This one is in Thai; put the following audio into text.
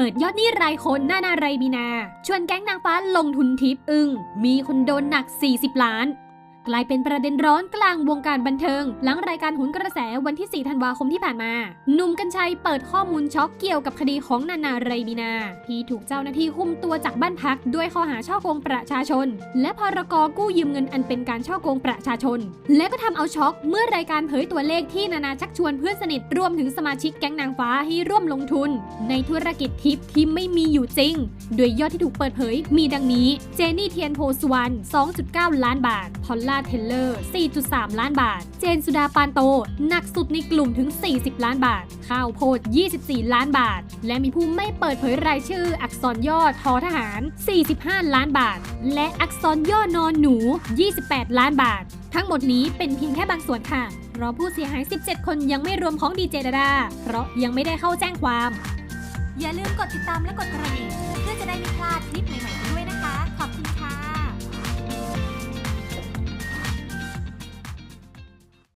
เปิดยอดหนี้รายคนหน้านาไรบีนา ชวนแก๊งนางฟ้าลงทุนทิปอึ้งมีคนโดนหนัก 40 ล้าน กลายเป็นประเด็นร้อนกลางวงการบันเทิง หลังรายการหุนกระแสวันที่ 4 ธันวาคมที่ผ่านมา หนุ่มกัญชัยเปิดข้อมูลช็อกเกี่ยวกับคดีของนานาไรบีนา ที่ถูกเจ้าหน้าที่คุมตัวจากบ้านพัก ด้วยข้อหาช่อโกงประชาชน และพรกกู้ยืมเงินอันเป็นการช่อโกงประชาชน และก็ทำเอาช็อกเมื่อรายการเผยตัวเลขที่นานาชักชวนเพื่อนสนิทรวมถึงสมาชิกแก๊งนางฟ้าให้ร่วมลงทุน ในธุรกิจทิปที่ไม่มีอยู่จริง โดยยอดที่ถูกเปิดเผยมีดังนี้ เจนี่เทียนโพสวรรณ2.9 ล้านบาทพอลล่าเทเลอร์ 4.3 ล้านบาท เจนสุดาปานโต หนักสุดในกลุ่มถึง 40 ล้านบาท ข้าวโพด 24 ล้านบาท และมีผู้ไม่เปิดเผยรายชื่อ อักษรย่อทอทหาร 45 ล้านบาท และอักษรย่อนอนหนู 28 ล้านบาท ทั้งหมดนี้เป็นเพียงแค่บางส่วนค่ะเพราะผู้เสียหาย 17 คนยังไม่รวมของดีเจดาดา เพราะยังไม่ได้เข้าแจ้งความ อย่าลืมกดติดตามและกดกระดิ่งเพื่อจะได้ไม่พลาดคลิปใหม่ๆ